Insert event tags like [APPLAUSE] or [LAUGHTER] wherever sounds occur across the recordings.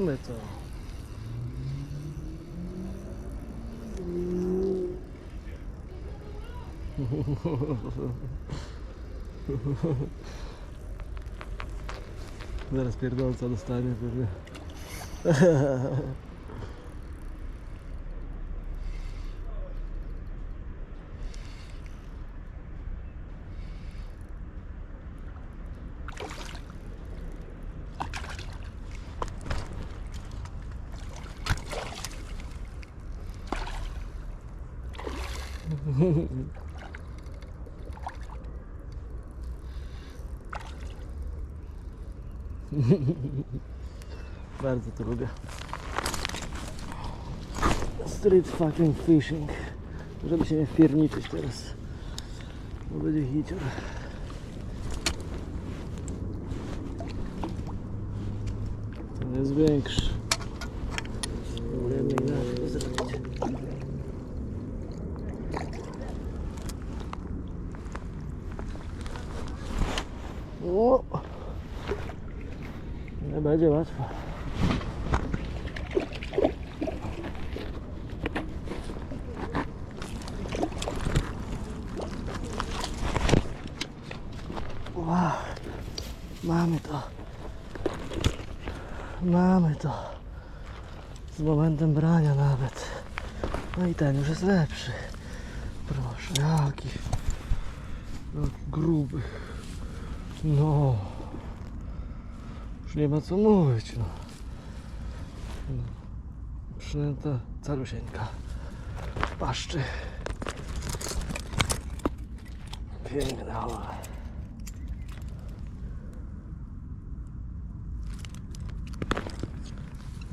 Mamy to. [LAUGHS] Zaraz pierdolca dostanie pewnie. [LAUGHS] Bardzo to lubię. Street fucking fishing. Żeby się nie wpierniczyć teraz. Bo będzie hicior. Ten jest większy. O! Nie będzie łatwo. Wow. Mamy to. Mamy to. Z momentem brania nawet. No i ten już jest lepszy. Proszę, jaki. Jaki gruby. No. Już nie ma co mówić, no. no. Przynęta calusieńka. Paszczy. Piękna.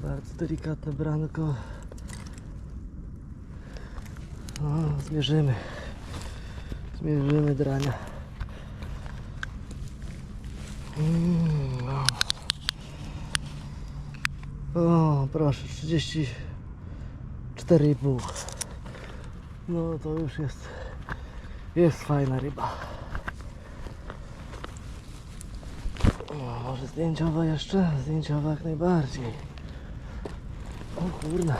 Bardzo delikatne branko. No, zmierzymy. Zmierzymy drania. Mm, no. O, proszę, 34,5. No to już jest jest fajna ryba. O, może zdjęciowa jeszcze? Zdjęciowa jak najbardziej. O kurna.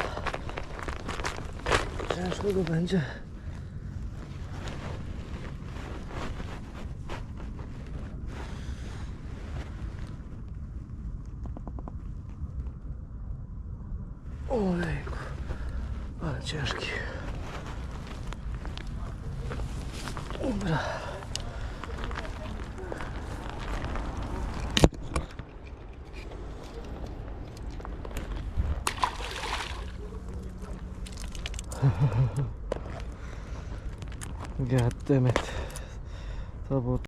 Ciężko go będzie. Олейку. А, чашки. Бля. God damn it. Trouble.